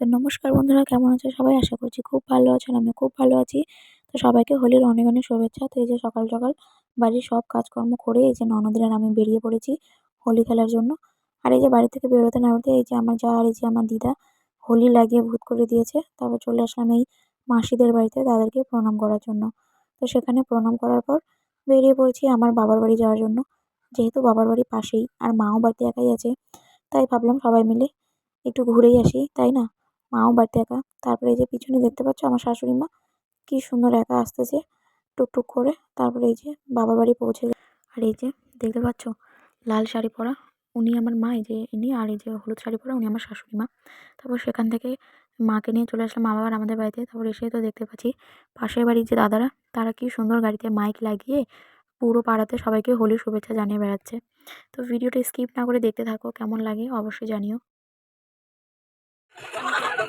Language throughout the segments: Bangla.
তো নমস্কার বন্ধুরা, কেমন আছো সবাই? আশা করছি খুব ভালো আছেন আমি খুব ভালো আছি। তো সবাইকে হোলির অনেক অনেক শুভেচ্ছা। তো এই যে সকাল সকাল বাড়ির সব কাজকর্ম করে এই যে ননদিনের আমি বেরিয়ে পড়েছি হোলি খেলার জন্য। আর এই যে বাড়ি থেকে বেরোতে না বেরোতে এই যে আমার যা আর এই যে আমার দিদা হোলি লাগিয়ে ভূত করে দিয়েছে, তারপর চলে আসলাম এই মাসিদের বাড়িতে তাদেরকে প্রণাম করার জন্য। তো সেখানে প্রণাম করার পর বেরিয়ে পড়েছি আমার বাবার বাড়ি যাওয়ার জন্য। যেহেতু বাবার বাড়ি পাশেই আর মাও বাড়িতে একাই আছে, তাই ভাবলাম সবাই মিলে একটু ঘুরেই আসি, তাই না? মাও বাড়িতে একা। তারপরে এই যে পিছনে দেখতে পাচ্ছ আমার শাশুড়ি মা, কী সুন্দর একা আসতেছে টুকটুক করে। তারপরে এই যে বাবার বাড়ি পৌঁছে আর এই যে দেখতে পাচ্ছ লাল শাড়ি পরা উনি আমার মা, এই যে ইনি, আর এই যে হলুদ শাড়ি পরা উনি আমার শাশুড়ি মা। তারপর সেখান থেকে মাকে নিয়ে চলে আসলাম আবার আমাদের বাড়িতে। তারপর এসে তো দেখতে পাচ্ছি পাশের বাড়ির যে দাদারা, তারা কি সুন্দর গাড়িতে মাইক লাগিয়ে পুরো পাড়াতে সবাইকে হোলির শুভেচ্ছা জানিয়ে বেড়াচ্ছে। তো ভিডিওটা স্কিপ না করে দেখতে থাকো, কেমন লাগে অবশ্যই জানিও।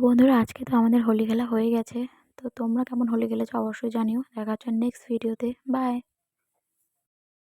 বন্ধুরা, আজকে তো আমাদের হোলি খেলা হয়ে গেছে। তো তোমরা কেমন হোলি খেলেছো অবশ্যই জানিও। দেখা হচ্ছে নেক্সট ভিডিওতে বাই